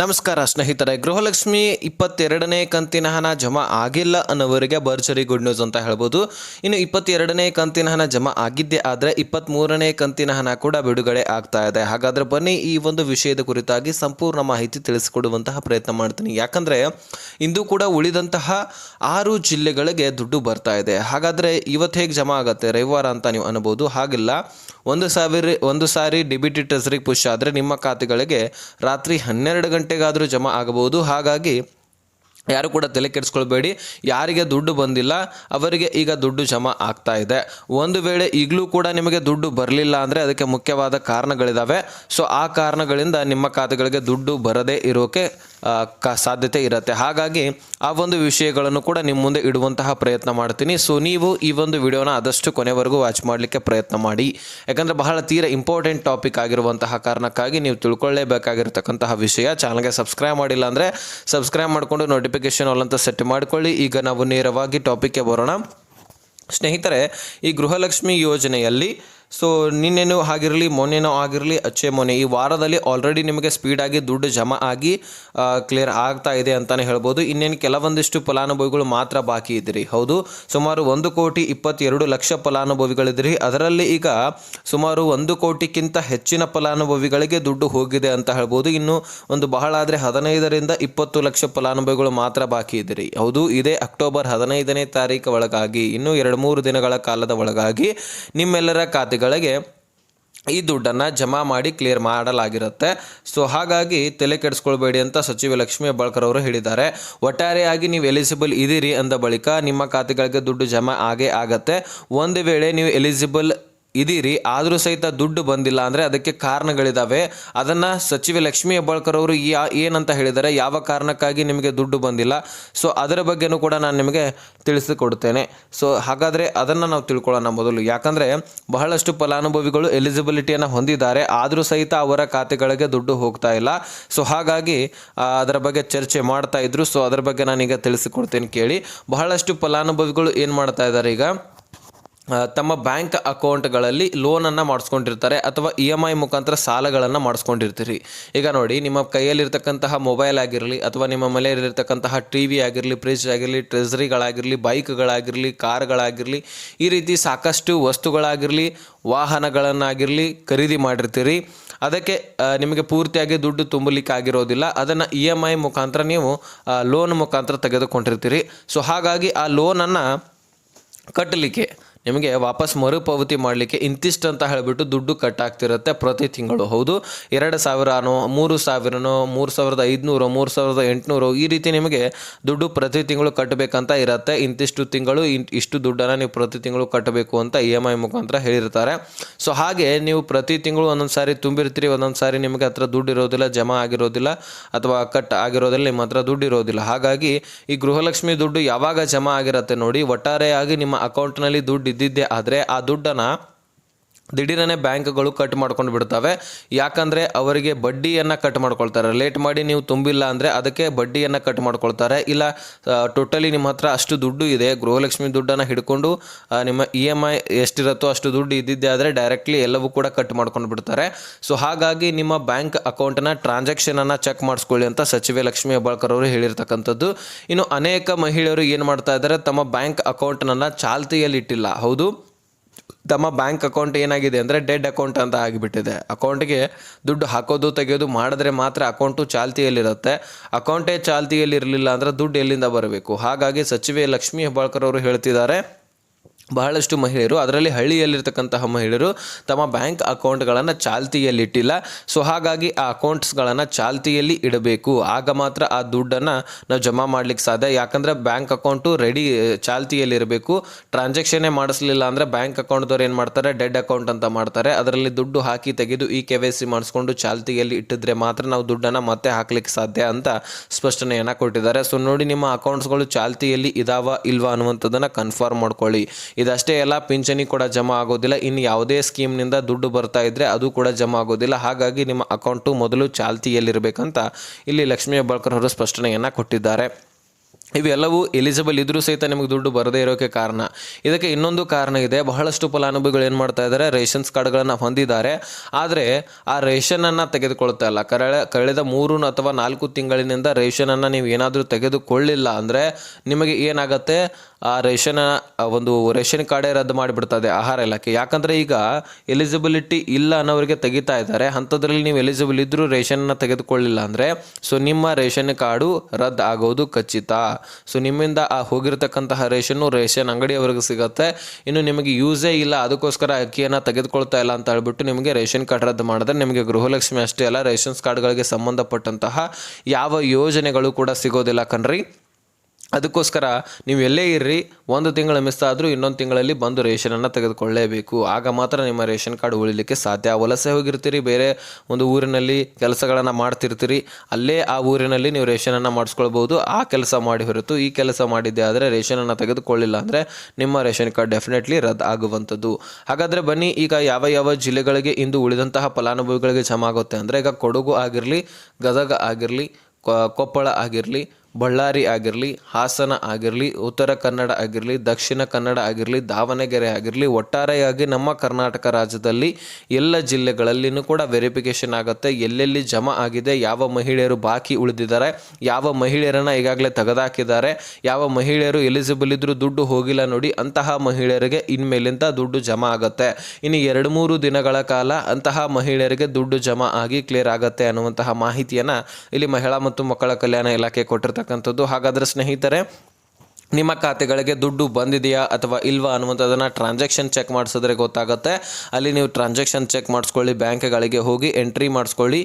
ನಮಸ್ಕಾರ ಸ್ನೇಹಿತರೆ, ಗೃಹಲಕ್ಷ್ಮಿ ಇಪ್ಪತ್ತೆರಡನೇ ಕಂತಿನ ಹಣ ಜಮಾ ಆಗಿಲ್ಲ ಅನ್ನೋವರಿಗೆ ಭರ್ಜರಿ ಗುಡ್ ನ್ಯೂಸ್ ಅಂತ ಹೇಳ್ಬೋದು. ಇನ್ನು ಇಪ್ಪತ್ತೆರಡನೇ ಕಂತಿನ ಹಣ ಜಮಾ ಆಗಿದ್ದೆ ಆದರೆ ಇಪ್ಪತ್ತ್ಮೂರನೇ ಕಂತಿನ ಹಣ ಕೂಡ ಬಿಡುಗಡೆ ಆಗ್ತಾ ಇದೆ. ಹಾಗಾದರೆ ಬನ್ನಿ ಈ ಒಂದು ವಿಷಯದ ಕುರಿತಾಗಿ ಸಂಪೂರ್ಣ ಮಾಹಿತಿ ತಿಳಿಸಿಕೊಡುವಂತಹ ಪ್ರಯತ್ನ ಮಾಡ್ತೀನಿ. ಯಾಕಂದರೆ ಇಂದು ಕೂಡ ಉಳಿದಂತಹ ಆರು ಜಿಲ್ಲೆಗಳಿಗೆ ದುಡ್ಡು ಬರ್ತಾ ಇದೆ. ಹಾಗಾದರೆ ಇವತ್ತು ಹೇಗೆ ಜಮಾ ಆಗುತ್ತೆ? ರವಿವಾರ ಅಂತ ನೀವು ಅನ್ಬೋದು. ಹಾಗಿಲ್ಲ. ಒಂದು ಸಾವಿರ, ಒಂದು ಸಾರಿ ಡಿಬಿಟಿ ಟ್ರೆಸರಿಗೆ ಪುಷ್ ಆದರೆ ನಿಮ್ಮ ಖಾತೆಗಳಿಗೆ ರಾತ್ರಿ ಹನ್ನೆರಡು ಗಂಟೆಗಾದರೂ ಜಮಾ ಆಗಬಹುದು. ಹಾಗಾಗಿ ಯಾರು ಕೂಡ ತಲೆ ಕೆಡಿಸ್ಕೊಳ್ಬೇಡಿ. ಯಾರಿಗೆ ದುಡ್ಡು ಬಂದಿಲ್ಲ, ಅವರಿಗೆ ಈಗ ದುಡ್ಡು ಜಮಾ ಆಗ್ತಾ ಇದೆ. ಒಂದು ವೇಳೆ ಈಗಲೂ ಕೂಡ ನಿಮಗೆ ದುಡ್ಡು ಬರಲಿಲ್ಲ ಅಂದರೆ ಅದಕ್ಕೆ ಮುಖ್ಯವಾದ ಕಾರಣಗಳಿದ್ದಾವೆ ಸೊ ಆ ಕಾರಣಗಳಿಂದ ನಿಮ್ಮ ಖಾತೆಗಳಿಗೆ ದುಡ್ಡು ಬರದೇ ಇರೋಕೆ ಕ, ಸಾಧ್ಯತೆ ಇರುತ್ತೆ. ಹಾಗಾಗಿ ಆ ಒಂದು ವಿಷಯಗಳನ್ನು ಕೂಡ ನಿಮ್ಮ ಮುಂದೆ ಇಡುವಂತಹ ಪ್ರಯತ್ನ ಮಾಡ್ತೀನಿ. ಸೊ ನೀವು ಈ ಒಂದು ವಿಡಿಯೋನ ಆದಷ್ಟು ಕೊನೆವರೆಗೂ ವಾಚ್ ಮಾಡಲಿಕ್ಕೆ ಪ್ರಯತ್ನ ಮಾಡಿ. ಯಾಕಂದರೆ ಬಹಳ ತೀರ ಇಂಪಾರ್ಟೆಂಟ್ ಟಾಪಿಕ್ ಆಗಿರುವಂತಹ ಕಾರಣಕ್ಕಾಗಿ ನೀವು ತಿಳ್ಕೊಳ್ಳೇಬೇಕಾಗಿರ್ತಕ್ಕಂತಹ ವಿಷಯ. ಚಾನಲ್ಗೆ ಸಬ್ಸ್ಕ್ರೈಬ್ ಮಾಡಿಲ್ಲ ಅಂದರೆ ಸಬ್ಸ್ಕ್ರೈಬ್ ಮಾಡಿಕೊಂಡು ನೋಟಿಫಿಕೇಶನ್ ಅಂತ ಸೆಟ್ ಮಾಡಿಕೊಳ್ಳಿ. ಈಗ ನಾವು ನೇರವಾಗಿ ಟಾಪಿಕ್ಗೆ ಬರೋಣ. ಸ್ನೇಹಿತರೆ, ಈ ಗೃಹಲಕ್ಷ್ಮಿ ಯೋಜನೆಯಲ್ಲಿ ಸೊ ನಿನ್ನೆನೂ ಆಗಿರಲಿ ಮೊನ್ನೆನೋ ಆಗಿರಲಿ, ಅಚ್ಚೆ ಮೊನ್ನೆ, ಈ ವಾರದಲ್ಲಿ ಆಲ್ರೆಡಿ ನಿಮಗೆ ಸ್ಪೀಡಾಗಿ ದುಡ್ಡು ಜಮಾ ಆಗಿ ಕ್ಲಿಯರ್ ಆಗ್ತಾ ಇದೆ ಅಂತಲೇ ಹೇಳ್ಬೋದು. ಇನ್ನೇನು ಕೆಲವೊಂದಿಷ್ಟು ಫಲಾನುಭವಿಗಳು ಮಾತ್ರ ಬಾಕಿ ಇದ್ರಿ ಹೌದು, ಸುಮಾರು ಒಂದು ಕೋಟಿ ಇಪ್ಪತ್ತೆರಡು ಲಕ್ಷ ಫಲಾನುಭವಿಗಳಿದ್ರಿ ಅದರಲ್ಲಿ ಈಗ ಸುಮಾರು ಒಂದು ಕೋಟಿಗಿಂತ ಹೆಚ್ಚಿನ ಫಲಾನುಭವಿಗಳಿಗೆ ದುಡ್ಡು ಹೋಗಿದೆ ಅಂತ ಹೇಳ್ಬೋದು. ಇನ್ನು ಒಂದು ಬಹಳ ಆದರೆ ಹದಿನೈದರಿಂದ ಇಪ್ಪತ್ತು ಲಕ್ಷ ಫಲಾನುಭವಿಗಳು ಮಾತ್ರ ಬಾಕಿ ಇದ್ರಿ ಹೌದು, ಇದೇ ಅಕ್ಟೋಬರ್ ಹದಿನೈದನೇ ತಾರೀಕು ಒಳಗಾಗಿ, ಇನ್ನೂ ಎರಡು ಮೂರು ದಿನಗಳ ಕಾಲದ ಒಳಗಾಗಿ ನಿಮ್ಮೆಲ್ಲರ ಖಾತೆಗಳಿಗೆ ಈ ದುಡ್ಡನ್ನು ಜಮಾ ಮಾಡಿ ಕ್ಲಿಯರ್ ಮಾಡಲಾಗಿರುತ್ತೆ. ಸೊ ಹಾಗಾಗಿ ತಲೆ ಕೆಡಿಸ್ಕೊಳ್ಬೇಡಿ ಅಂತ ಸಚಿವ ಲಕ್ಷ್ಮೀ ಹೆಬ್ಬಾಳ್ಕರ್ ಅವರು ಹೇಳಿದ್ದಾರೆ. ಒಟ್ಟಾರೆಯಾಗಿ ನೀವು ಎಲಿಜಿಬಲ್ ಇದ್ದೀರಿ ಅಂದ ಬಳಿಕ ನಿಮ್ಮ ಖಾತೆಗಳಿಗೆ ದುಡ್ಡು ಜಮಾ ಆಗೇ ಆಗತ್ತೆ. ಒಂದು ವೇಳೆ ನೀವು ಎಲಿಜಿಬಲ್ ಇದೀರಿ, ಆದರೂ ಸಹಿತ ದುಡ್ಡು ಬಂದಿಲ್ಲ ಅಂದರೆ ಅದಕ್ಕೆ ಕಾರಣಗಳಿದ್ದಾವೆ ಅದನ್ನು ಸಚಿವ ಲಕ್ಷ್ಮೀ ಹೆಬ್ಬಾಳ್ಕರ್ ಅವರು ಯಾ ಏನಂತ ಹೇಳಿದ್ದಾರೆ, ಯಾವ ಕಾರಣಕ್ಕಾಗಿ ನಿಮಗೆ ದುಡ್ಡು ಬಂದಿಲ್ಲ? ಸೊ ಅದರ ಬಗ್ಗೆನೂ ಕೂಡ ನಾನು ನಿಮಗೆ ತಿಳಿಸಿಕೊಡ್ತೇನೆ. ಸೊ ಹಾಗಾದರೆ ಅದನ್ನು ನಾವು ತಿಳ್ಕೊಳ್ಳೋಣ ಮೊದಲು. ಯಾಕಂದರೆ ಬಹಳಷ್ಟು ಫಲಾನುಭವಿಗಳು ಎಲಿಜಿಬಿಲಿಟಿಯನ್ನು ಹೊಂದಿದ್ದಾರೆ, ಆದರೂ ಸಹಿತ ಅವರ ಖಾತೆಗಳಿಗೆ ದುಡ್ಡು ಹೋಗ್ತಾ ಇಲ್ಲ. ಸೊ ಹಾಗಾಗಿ ಅದರ ಬಗ್ಗೆ ಚರ್ಚೆ ಮಾಡ್ತಾ ಇದ್ರು. ಸೊ ಅದರ ಬಗ್ಗೆ ನಾನೀಗ ತಿಳಿಸಿಕೊಡ್ತೇನೆ ಕೇಳಿ. ಬಹಳಷ್ಟು ಫಲಾನುಭವಿಗಳು ಏನು ಮಾಡ್ತಾ ಇದ್ದಾರೆ ಈಗ? ತಮ್ಮ ಬ್ಯಾಂಕ್ ಅಕೌಂಟ್ಗಳಲ್ಲಿ ಲೋನನ್ನು ಮಾಡಿಸ್ಕೊಂಡಿರ್ತಾರೆ ಅಥವಾ ಇ ಎಂ ಐ ಮುಖಾಂತರ ಸಾಲಗಳನ್ನು ಮಾಡಿಸ್ಕೊಂಡಿರ್ತೀರಿ. ಈಗ ನೋಡಿ, ನಿಮ್ಮ ಕೈಯಲ್ಲಿರ್ತಕ್ಕಂತಹ ಮೊಬೈಲ್ ಆಗಿರಲಿ ಅಥವಾ ನಿಮ್ಮ ಮನೆಯಲ್ಲಿರ್ತಕ್ಕಂತಹ ಟಿ ವಿ ಆಗಿರಲಿ, ಫ್ರಿಜ್ ಆಗಿರಲಿ, ಟ್ರೆಸರಿಗಳಾಗಿರಲಿ, ಬೈಕ್ಗಳಾಗಿರಲಿ, ಕಾರ್ಗಳಾಗಿರಲಿ, ಈ ರೀತಿ ಸಾಕಷ್ಟು ವಸ್ತುಗಳಾಗಿರಲಿ, ವಾಹನಗಳನ್ನಾಗಿರಲಿ ಖರೀದಿ ಮಾಡಿರ್ತೀರಿ. ಅದಕ್ಕೆ ನಿಮಗೆ ಪೂರ್ತಿಯಾಗಿ ದುಡ್ಡು ತುಂಬಲಿಕ್ಕೆ ಆಗಿರೋದಿಲ್ಲ ಅದನ್ನು ಇ ಎಂ ಐ ಮುಖಾಂತರ ನೀವು ಲೋನ್ ಮುಖಾಂತರ ತೆಗೆದುಕೊಂಡಿರ್ತೀರಿ. ಸೊ, ಹಾಗಾಗಿ ಆ ಲೋನನ್ನು ಕಟ್ಟಲಿಕ್ಕೆ ನಿಮಗೆ ವಾಪಸ್ ಮರುಪಾವತಿ ಮಾಡಲಿಕ್ಕೆ ಇಂತಿಷ್ಟು ಅಂತ ಹೇಳಿಬಿಟ್ಟು ದುಡ್ಡು ಕಟ್ ಆಗ್ತಿರುತ್ತೆ ಪ್ರತಿ ತಿಂಗಳು. ಹೌದು? ಎರಡು ಸಾವಿರನೋ, ಮೂರು ಸಾವಿರನೋ, ಮೂರು ಸಾವಿರದ ಐದುನೂರು, ಮೂರು ಸಾವಿರದ ಎಂಟುನೂರು ಈ ರೀತಿ ನಿಮಗೆ ದುಡ್ಡು ಪ್ರತಿ ತಿಂಗಳು ಕಟ್ಟಬೇಕಂತ ಇರುತ್ತೆ. ಇಂತಿಷ್ಟು ತಿಂಗಳು ಇಷ್ಟು ದುಡ್ಡನ್ನು ನೀವು ಪ್ರತಿ ತಿಂಗಳು ಕಟ್ಟಬೇಕು ಅಂತ ಇ ಎಂ ಐ ಮುಖಾಂತರ ಹೇಳಿರ್ತಾರೆ. ಸೊ ಹಾಗೆ ನೀವು ಪ್ರತಿ ತಿಂಗಳು ಒಂದೊಂದು ಸಾರಿ ತುಂಬಿರ್ತೀರಿ, ಒಂದೊಂದು ಸಾರಿ ನಿಮಗೆ ಹತ್ರ ದುಡ್ಡು ಇರೋದಿಲ್ಲ, ಜಮಾ ಆಗಿರೋದಿಲ್ಲ ಅಥವಾ ಕಟ್ ಆಗಿರೋದಿಲ್ಲ ನಿಮ್ಮ ಹತ್ರ ದುಡ್ಡು ಇರೋದಿಲ್ಲ. ಹಾಗಾಗಿ ಈ ಗೃಹಲಕ್ಷ್ಮಿ ದುಡ್ಡು ಯಾವಾಗ ಜಮಾ ಆಗಿರುತ್ತೆ ನೋಡಿ, ಒಟ್ಟಾರೆಯಾಗಿ ನಿಮ್ಮ ಅಕೌಂಟ್ನಲ್ಲಿ ದುಡ್ಡು ಇದ್ದಿದ್ದೇ ಆದರೆ ಆ ದುಡ್ಡನ್ನು ದಿಢೀರನೆ ಬ್ಯಾಂಕ್ಗಳು ಕಟ್ ಮಾಡ್ಕೊಂಡು ಬಿಡ್ತವೆ. ಯಾಕಂದರೆ ಅವರಿಗೆ ಬಡ್ಡಿಯನ್ನು ಕಟ್ ಮಾಡ್ಕೊಳ್ತಾರೆ. ಲೇಟ್ ಮಾಡಿ ನೀವು ತುಂಬಿಲ್ಲ ಅಂದರೆ ಅದಕ್ಕೆ ಬಡ್ಡಿಯನ್ನು ಕಟ್ ಮಾಡ್ಕೊಳ್ತಾರೆ. ಇಲ್ಲ ಟೋಟಲಿ ನಿಮ್ಮ ಹತ್ರ ಅಷ್ಟು ದುಡ್ಡು ಇದೆ. ಗೃಹಲಕ್ಷ್ಮಿ ದುಡ್ಡನ್ನು ಹಿಡ್ಕೊಂಡು ನಿಮ್ಮ ಇ ಎಂ ಐ ಎಷ್ಟಿರುತ್ತೋ ಅಷ್ಟು ದುಡ್ಡು ಇದ್ದಿದ್ದೆ ಆದರೆ ಡೈರೆಕ್ಟ್ಲಿ ಎಲ್ಲವೂ ಕೂಡ ಕಟ್ ಮಾಡ್ಕೊಂಡು ಬಿಡ್ತಾರೆ. ಸೊ ಹಾಗಾಗಿ ನಿಮ್ಮ ಬ್ಯಾಂಕ್ ಅಕೌಂಟ್ನ ಟ್ರಾನ್ಸಾಕ್ಷನನ್ನು ಚೆಕ್ ಮಾಡಿಸ್ಕೊಳ್ಳಿ ಅಂತ ಸಚಿವೆ ಲಕ್ಷ್ಮಿ ಹೆಬ್ಬಾಳ್ಕರ್ ಅವರು ಹೇಳಿರ್ತಕ್ಕಂಥದ್ದು. ಇನ್ನು ಅನೇಕ ಮಹಿಳೆಯರು ಏನು ಮಾಡ್ತಾ ಇದ್ದಾರೆ? ತಮ್ಮ ಬ್ಯಾಂಕ್ ಅಕೌಂಟ್ನನ್ನು ಚಾಲ್ತಿಯಲ್ಲಿ ಇಟ್ಟಿಲ್ಲ ಹೌದು? ತಮ್ಮ ಬ್ಯಾಂಕ್ ಅಕೌಂಟ್ ಏನಾಗಿದೆ ಅಂದರೆ ಡೆಡ್ ಅಕೌಂಟ್ ಅಂತ ಆಗಿಬಿಟ್ಟಿದೆ. ಅಕೌಂಟ್ಗೆ ದುಡ್ಡು ಹಾಕೋದು, ತೆಗೆಯೋದು ಮಾಡಿದ್ರೆ ಮಾತ್ರ ಅಕೌಂಟು ಚಾಲ್ತಿಯಲ್ಲಿರುತ್ತೆ. ಅಕೌಂಟೇ ಚಾಲ್ತಿಯಲ್ಲಿ ಇರಲಿಲ್ಲ ಅಂದರೆ ದುಡ್ಡು ಎಲ್ಲಿಂದ ಬರಬೇಕು? ಹಾಗಾಗಿ ಸಚಿವೆ ಲಕ್ಷ್ಮೀ ಹೆಬ್ಬಾಳ್ಕರ್ ಅವರು ಹೇಳ್ತಿದ್ದಾರೆ ಬಹಳಷ್ಟು ಮಹಿಳೆಯರು, ಅದರಲ್ಲಿ ಹಳ್ಳಿಯಲ್ಲಿರ್ತಕ್ಕಂತಹ ಮಹಿಳೆಯರು ತಮ್ಮ ಬ್ಯಾಂಕ್ ಅಕೌಂಟ್ಗಳನ್ನು ಚಾಲ್ತಿಯಲ್ಲಿಟ್ಟಿಲ್ಲ. ಸೊ, ಹಾಗಾಗಿ ಆ ಅಕೌಂಟ್ಸ್ಗಳನ್ನು ಚಾಲ್ತಿಯಲ್ಲಿ ಇಡಬೇಕು. ಆಗ ಮಾತ್ರ ಆ ದುಡ್ಡನ್ನು ನಾವು ಜಮಾ ಮಾಡ್ಲಿಕ್ಕೆ ಸಾಧ್ಯ. ಯಾಕಂದರೆ ಬ್ಯಾಂಕ್ ಅಕೌಂಟು ರೆಡಿ, ಚಾಲ್ತಿಯಲ್ಲಿರಬೇಕು. ಟ್ರಾನ್ಸಾಕ್ಷನ್ನೇ ಮಾಡಿಸ್ಲಿಲ್ಲ ಅಂದರೆ ಬ್ಯಾಂಕ್ ಅಕೌಂಟ್ದವ್ರು ಏನು ಮಾಡ್ತಾರೆ? ಡೆಡ್ ಅಕೌಂಟ್ ಅಂತ ಮಾಡ್ತಾರೆ. ಅದರಲ್ಲಿ ದುಡ್ಡು ಹಾಕಿ ತೆಗೆದು ಈ ಕೆ ವೈ ಸಿ ಮಾಡಿಸ್ಕೊಂಡು ಚಾಲ್ತಿಯಲ್ಲಿ ಇಟ್ಟಿದ್ರೆ ಮಾತ್ರ ನಾವು ದುಡ್ಡನ್ನು ಮತ್ತೆ ಹಾಕ್ಲಿಕ್ಕೆ ಸಾಧ್ಯ ಅಂತ ಸ್ಪಷ್ಟನೆಯನ್ನು ಕೊಟ್ಟಿದ್ದಾರೆ. ಸೊ, ನೋಡಿ ನಿಮ್ಮ ಅಕೌಂಟ್ಸ್ಗಳು ಚಾಲ್ತಿಯಲ್ಲಿ ಇದಾವ ಇಲ್ವಾ ಅನ್ನುವಂಥದ್ದನ್ನು ಕನ್ಫರ್ಮ್ ಮಾಡ್ಕೊಳ್ಳಿ. ಇದಷ್ಟೇ ಎಲ್ಲ ಪಿಂಚಣಿ ಕೂಡ ಜಮಾ ಆಗೋದಿಲ್ಲ. ಇನ್ನು ಯಾವುದೇ ಸ್ಕೀಮ್ನಿಂದ ದುಡ್ಡು ಬರ್ತಾ ಇದ್ದರೆ ಅದು ಕೂಡ ಜಮಾ ಆಗೋದಿಲ್ಲ. ಹಾಗಾಗಿ ನಿಮ್ಮ ಅಕೌಂಟು ಮೊದಲು ಚಾಲ್ತಿಯಲ್ಲಿರಬೇಕಂತ ಇಲ್ಲಿ ಲಕ್ಷ್ಮೀ ಹೆಬ್ಬಾಳ್ಕರ್ ಅವರು ಸ್ಪಷ್ಟನೆಯನ್ನು ಕೊಟ್ಟಿದ್ದಾರೆ. ಇವೆಲ್ಲವೂ ಎಲಿಜಿಬಲ್ ಇದ್ದರೂ ಸಹಿತ ನಿಮಗೆ ದುಡ್ಡು ಬರದೇ ಇರೋಕ್ಕೆ ಕಾರಣ. ಇದಕ್ಕೆ ಇನ್ನೊಂದು ಕಾರಣ ಇದೆ. ಬಹಳಷ್ಟು ಫಲಾನುಭವಿಗಳು ಏನು ಮಾಡ್ತಾ ಇದ್ದಾರೆ, ರೇಷನ್ಸ್ ಕಾರ್ಡ್ಗಳನ್ನು ಹೊಂದಿದ್ದಾರೆ. ಆದರೆ ಆ ರೇಷನನ್ನು ತೆಗೆದುಕೊಳ್ತಾ ಇಲ್ಲ. ಕಳೆ ಕಳೆದ ಮೂರು ಅಥವಾ ನಾಲ್ಕು ತಿಂಗಳಿನಿಂದ ರೇಷನನ್ನು ನೀವು ಏನಾದರೂ ತೆಗೆದುಕೊಳ್ಳಿಲ್ಲ ಅಂದರೆ ನಿಮಗೆ ಏನಾಗುತ್ತೆ? ಆ ರೇಷನ್ ಒಂದು ರೇಷನ್ ಕಾರ್ಡೇ ರದ್ದು ಮಾಡಿಬಿಡ್ತದೆ ಆಹಾರ ಇಲಾಖೆ. ಯಾಕಂದರೆ ಈಗ ಎಲಿಜಿಬಿಲಿಟಿ ಇಲ್ಲ ಅನ್ನೋರಿಗೆ ತೆಗಿತಾ ಇದ್ದಾರೆ. ಅಂಥದ್ರಲ್ಲಿ ನೀವು ಎಲಿಜಿಬಲ್ ಇದ್ದರೂ ರೇಷನ್ನ ತೆಗೆದುಕೊಳ್ಳಿಲ್ಲ ಅಂದರೆ, ಸೊ ನಿಮ್ಮ ರೇಷನ್ ಕಾರ್ಡು ರದ್ದು ಆಗೋದು ಖಚಿತ. ಸೊ ನಿಮ್ಮಿಂದ ಆ ಹೋಗಿರ್ತಕ್ಕಂತಹ ರೇಷನ್ನು ರೇಷನ್ ಅಂಗಡಿಯವರೆಗೆ ಸಿಗುತ್ತೆ. ಇನ್ನು ನಿಮಗೆ ಯೂಸೇ ಇಲ್ಲ, ಅದಕ್ಕೋಸ್ಕರ ಅಕ್ಕಿಯನ್ನು ತೆಗೆದುಕೊಳ್ತಾ ಇಲ್ಲ ಅಂತ ಹೇಳ್ಬಿಟ್ಟು ನಿಮಗೆ ರೇಷನ್ ಕಾರ್ಡ್ ರದ್ದು ಮಾಡಿದ್ರೆ ನಿಮಗೆ ಗೃಹಲಕ್ಷ್ಮಿ ಅಷ್ಟೇ ಅಲ್ಲ, ರೇಷನ್ಸ್ ಕಾರ್ಡ್ಗಳಿಗೆ ಸಂಬಂಧಪಟ್ಟಂತಹ ಯಾವ ಯೋಜನೆಗಳು ಕೂಡ ಸಿಗೋದಿಲ್ಲ ಕಣ್ರಿ. ಅದಕ್ಕೋಸ್ಕರ ನೀವು ಎಲ್ಲೇ ಇರ್ರಿ, ಒಂದು ತಿಂಗಳು ಮಿಸ್ ಆದರೂ ಇನ್ನೊಂದು ತಿಂಗಳಲ್ಲಿ ಬಂದು ರೇಷನನ್ನು ತೆಗೆದುಕೊಳ್ಳೇಬೇಕು. ಆಗ ಮಾತ್ರ ನಿಮ್ಮ ರೇಷನ್ ಕಾರ್ಡ್ ಉಳಿಲಿಕ್ಕೆ ಸಾಧ್ಯ. ವಲಸೆ ಹೋಗಿರ್ತೀರಿ, ಬೇರೆ ಒಂದು ಊರಿನಲ್ಲಿ ಕೆಲಸಗಳನ್ನು ಮಾಡ್ತಿರ್ತೀರಿ, ಅಲ್ಲೇ ಆ ಊರಿನಲ್ಲಿ ನೀವು ರೇಷನನ್ನು ಮಾಡಿಸ್ಕೊಳ್ಬೋದು. ಆ ಕೆಲಸ ಮಾಡಿ ಹೊರತು ಈ ಕೆಲಸ ಮಾಡಿದ್ದೆ ಆದರೆ ರೇಷನನ್ನು ತೆಗೆದುಕೊಳ್ಳಿಲ್ಲ ಅಂದರೆ ನಿಮ್ಮ ರೇಷನ್ ಕಾರ್ಡ್ ಡೆಫಿನೆಟ್ಲಿ ರದ್ದು ಆಗುವಂಥದ್ದು. ಹಾಗಾದರೆ ಬನ್ನಿ, ಈಗ ಯಾವ ಯಾವ ಜಿಲ್ಲೆಗಳಿಗೆ ಇಂದು ಉಳಿದಂತಹ ಫಲಾನುಭವಿಗಳಿಗೆ ಜಮಾ ಆಗುತ್ತೆ ಅಂದರೆ, ಈಗ ಕೊಡಗು ಆಗಿರಲಿ, ಗದಗ ಆಗಿರಲಿ ಕೊಪ್ಪಳ ಆಗಿರಲಿ ಬಳ್ಳಾರಿ ಆಗಿರಲಿ, ಹಾಸನ ಆಗಿರಲಿ, ಉತ್ತರ ಕನ್ನಡ ಆಗಿರಲಿ, ದಕ್ಷಿಣ ಕನ್ನಡ ಆಗಿರಲಿ, ದಾವಣಗೆರೆ ಆಗಿರಲಿ, ಒಟ್ಟಾರೆಯಾಗಿ ನಮ್ಮ ಕರ್ನಾಟಕ ರಾಜ್ಯದಲ್ಲಿ ಎಲ್ಲ ಜಿಲ್ಲೆಗಳಲ್ಲಿನೂ ಕೂಡ ವೆರಿಫಿಕೇಷನ್ ಆಗುತ್ತೆ. ಎಲ್ಲೆಲ್ಲಿ ಜಮಾ ಆಗಿದೆ, ಯಾವ ಮಹಿಳೆಯರು ಬಾಕಿ ಉಳಿದಿದ್ದಾರೆ, ಯಾವ ಮಹಿಳೆಯರನ್ನು ಈಗಾಗಲೇ ತೆಗೆದಾಕಿದ್ದಾರೆ, ಯಾವ ಮಹಿಳೆಯರು ಎಲಿಜಿಬಲ್ ಇದ್ದರೂ ದುಡ್ಡು ಹೋಗಿಲ್ಲ ನೋಡಿ, ಅಂತಹ ಮಹಿಳೆಯರಿಗೆ ಇನ್ಮೇಲಿಂದ ದುಡ್ಡು ಜಮಾ ಆಗುತ್ತೆ. ಇನ್ನು ಎರಡು ಮೂರು ದಿನಗಳ ಕಾಲ ಅಂತಹ ಮಹಿಳೆಯರಿಗೆ ದುಡ್ಡು ಜಮಾ ಆಗಿ ಕ್ಲಿಯರ್ ಆಗುತ್ತೆ ಅನ್ನುವಂತಹ ಮಾಹಿತಿಯನ್ನು ಇಲ್ಲಿ ಮಹಿಳಾ ಮತ್ತು ಮಕ್ಕಳ ಕಲ್ಯಾಣ ಇಲಾಖೆ ಕೊಟ್ಟಿರ್ತಕ್ಕಂಥದ್ದು ಹಾಗಾದರೆ ಸ್ನೇಹಿತರೆ ನಿಮ್ಮ ಖಾತೆಗಳಿಗೆ ದುಡ್ಡು ಬಂದಿದೆಯಾ ಅಥವಾ ಇಲ್ವಾ ಅನ್ನುವಂಥದ್ದನ್ನು ಟ್ರಾನ್ಸಾಕ್ಷನ್ ಚೆಕ್ ಮಾಡಿಸಿದ್ರೆ ಗೊತ್ತಾಗುತ್ತೆ. ಅಲ್ಲಿ ನೀವು ಟ್ರಾನ್ಸಾಕ್ಷನ್ ಚೆಕ್ ಮಾಡಿಸ್ಕೊಳ್ಳಿ, ಬ್ಯಾಂಕ್ಗಳಿಗೆ ಹೋಗಿ ಎಂಟ್ರಿ ಮಾಡಿಸ್ಕೊಳ್ಳಿ.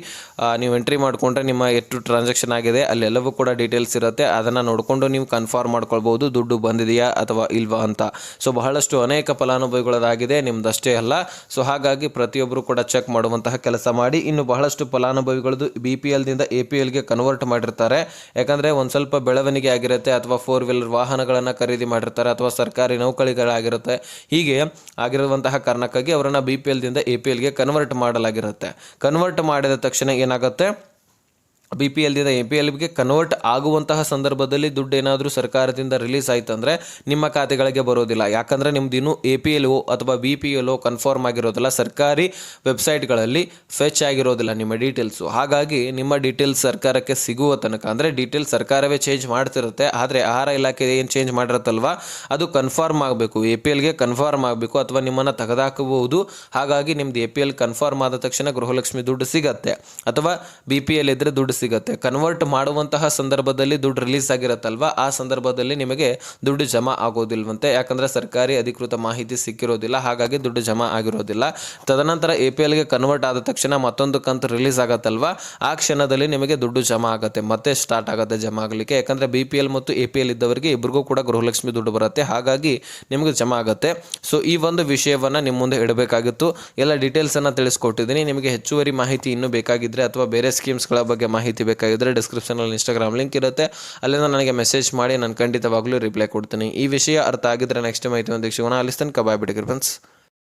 ನೀವು ಎಂಟ್ರಿ ಮಾಡಿಕೊಂಡ್ರೆ ನಿಮ್ಮ ಎಷ್ಟು ಟ್ರಾನ್ಸಾಕ್ಷನ್ ಆಗಿದೆ, ಅಲ್ಲೆಲ್ಲವೂ ಕೂಡ ಡೀಟೇಲ್ಸ್ ಇರುತ್ತೆ. ಅದನ್ನು ನೋಡಿಕೊಂಡು ನೀವು ಕನ್ಫರ್ಮ್ ಮಾಡ್ಕೊಳ್ಬೋದು, ದುಡ್ಡು ಬಂದಿದೆಯಾ ಅಥವಾ ಇಲ್ವಾ ಅಂತ. ಸೊ ಬಹಳಷ್ಟು ಅನೇಕ ಫಲಾನುಭವಿಗಳದಾಗಿದೆ ನಿಮ್ಮದಷ್ಟೇ ಅಲ್ಲ. ಸೊ ಹಾಗಾಗಿ ಪ್ರತಿಯೊಬ್ಬರು ಕೂಡ ಚೆಕ್ ಮಾಡುವಂತಹ ಕೆಲಸ ಮಾಡಿ. ಇನ್ನು ಬಹಳಷ್ಟು ಫಲಾನುಭವಿಗಳದ್ದು ಬಿ ಪಿ ಎಲ್ದಿಂದ ಎ ಪಿ ಎಲ್ಗೆ ಕನ್ವರ್ಟ್ ಮಾಡಿರ್ತಾರೆ. ಯಾಕಂದರೆ ಒಂದು ಸ್ವಲ್ಪ ಬೆಳವಣಿಗೆ ಆಗಿರುತ್ತೆ ಅಥವಾ ಫೋರ್ ವೀಲರ್ ವಾಹನಗಳನ್ನು ಖರೀದಿ ಮಾಡಿರ್ತಾರೆ ಅಥವಾ ಸರ್ಕಾರಿ ನೌಕರಿಗಳಾಗಿರುತ್ತೆ. ಹೀಗೆ ಆಗಿರುವಂತಹ ಕಾರಣಕ್ಕಾಗಿ ಅವರನ್ನು ಬಿ ಪಿ ಎಲ್ದಿಂದ ಎ ಪಿ ಎಲ್ಗೆ ಕನ್ವರ್ಟ್ ಮಾಡಲಾಗಿರುತ್ತೆ. ಕನ್ವರ್ಟ್ ಮಾಡಿದ ತಕ್ಷಣ ಏನಾಗುತ್ತೆ? ಬಿ ಪಿ ಎಲ್ದಿಂದ ಎ ಪಿ ಎಲ್ಗೆ ಕನ್ವರ್ಟ್ ಆಗುವಂತಹ ಸಂದರ್ಭದಲ್ಲಿ ದುಡ್ಡು ಏನಾದರೂ ಸರ್ಕಾರದಿಂದ ರಿಲೀಸ್ ಆಯಿತು ಅಂದರೆ ನಿಮ್ಮ ಖಾತೆಗಳಿಗೆ ಬರೋದಿಲ್ಲ. ಯಾಕಂದರೆ ನಿಮ್ದು ಇನ್ನೂ ಎ ಪಿ ಎಲ್ ಒ ಅಥವಾ B P L O confirm ಆಗಿರೋದಿಲ್ಲ. ಸರ್ಕಾರಿ ವೆಬ್ಸೈಟ್ಗಳಲ್ಲಿ ಫೆಚ್ ಆಗಿರೋದಿಲ್ಲ ನಿಮ್ಮ ಡೀಟೇಲ್ಸು. ಹಾಗಾಗಿ ನಿಮ್ಮ ಡೀಟೇಲ್ಸ್ ಸರ್ಕಾರಕ್ಕೆ ಸಿಗುವ ತನಕ, ಅಂದರೆ ಡೀಟೇಲ್ಸ್ ಸರ್ಕಾರವೇ ಚೇಂಜ್ ಮಾಡ್ತಿರುತ್ತೆ, ಆದರೆ ಆಹಾರ ಇಲಾಖೆ ಏನು ಚೇಂಜ್ ಮಾಡಿರುತ್ತಲ್ವ? ಅದು ಕನ್ಫರ್ಮ್ ಆಗಬೇಕು. ಎ ಪಿ ಎಲ್ಗೆ ಕನ್ಫರ್ಮ್ ಆಗಬೇಕು ಅಥವಾ ನಿಮ್ಮನ್ನು ತೆಗೆದಾಕಬಹುದು. ಹಾಗಾಗಿ ನಿಮ್ದು ಎ ಪಿ ಎಲ್ ಕನ್ಫರ್ಮ್ ಆದ ತಕ್ಷಣ ಗೃಹಲಕ್ಷ್ಮಿ ದುಡ್ಡು ಸಿಗತ್ತೆ. ಅಥವಾ ಬಿ ಪಿ ಎಲ್ ಇದ್ದರೆ ದುಡ್ಡು ಸಿಗುತ್ತೆ. ಕನ್ವರ್ಟ್ ಮಾಡುವಂತಹ ಸಂದರ್ಭದಲ್ಲಿ ದುಡ್ಡು ರಿಲೀಸ್ ಆಗಿರುತ್ತಲ್ವ? ಆ ಸಂದರ್ಭದಲ್ಲಿ ನಿಮಗೆ ದುಡ್ಡು ಜಮಾ ಆಗೋದಿಲ್ವಂತೆ. ಯಾಕಂದರೆ ಸರ್ಕಾರಿ ಅಧಿಕೃತ ಮಾಹಿತಿ ಸಿಕ್ಕಿರೋದಿಲ್ಲ, ಹಾಗಾಗಿ ದುಡ್ಡು ಜಮಾ ಆಗಿರೋದಿಲ್ಲ. ತದನಂತರ ಎ ಪಿ ಎಲ್ಗೆ ಕನ್ವರ್ಟ್ ಆದ ತಕ್ಷಣ ಮತ್ತೊಂದು ಕಂತು ರಿಲೀಸ್ ಆಗತ್ತಲ್ವ? ಆ ಕ್ಷಣದಲ್ಲಿ ನಿಮಗೆ ದುಡ್ಡು ಜಮಾ ಆಗುತ್ತೆ, ಮತ್ತೆ ಸ್ಟಾರ್ಟ್ ಆಗುತ್ತೆ ಜಮಾ ಆಗಲಿಕ್ಕೆ. ಯಾಕಂದರೆ ಬಿ ಪಿ ಎಲ್ ಮತ್ತು ಎ ಪಿ ಎಲ್ ಇದ್ದವರಿಗೆ ಇಬ್ಬರಿಗೂ ಕೂಡ ಗೃಹಲಕ್ಷ್ಮಿ ದುಡ್ಡು ಬರುತ್ತೆ, ಹಾಗಾಗಿ ನಿಮಗೆ ಜಮಾ ಆಗುತ್ತೆ. ಸೊ ಈ ಒಂದು ವಿಷಯವನ್ನು ನಿಮ್ಮ ಮುಂದೆ ಇಡಬೇಕಾಗಿತ್ತು. ಎಲ್ಲ ಡೀಟೇಲ್ಸನ್ನು ತಿಳಿಸ್ಕೊಟ್ಟಿದ್ದೀನಿ. ನಿಮಗೆ ಹೆಚ್ಚುವರಿ ಮಾಹಿತಿ ಇನ್ನೂ ಬೇಕಾಗಿದ್ದರೆ ಅಥವಾ ಬೇರೆ ಸ್ಕೀಮ್ಸ್ಗಳ ಬಗ್ಗೆ ಮಾಹಿತಿ ಬೇಕಾಗಿದ್ದರೆ ಡಿಸ್ಕ್ರಿಪ್ಷನಲ್ಲಿ ಇನ್ಸ್ಟಾಗ್ರಾಮ್ ಲಿಂಕ್ ಇರುತ್ತೆ. ಅಲ್ಲಿಂದ ನನಗೆ ಮೆಸೇಜ್ ಮಾಡಿ, ನಾನು ಖಂಡಿತವಾಗ್ಲೂ ರಿಪ್ಲೈ ಕೊಡ್ತೀನಿ. ಈ ವಿಷಯ ಅರ್ಥ ಆಗಿದ್ರೆ ನೆಕ್ಸ್ಟ್ ಮಾಹಿತಿ ಒಂದು ಸಿಗೋಣ. ಅಲ್ಲಿ ತನಕ ಬಾಯ್ ಬಿಡಿ ಫ್ರೆಂಡ್ಸ್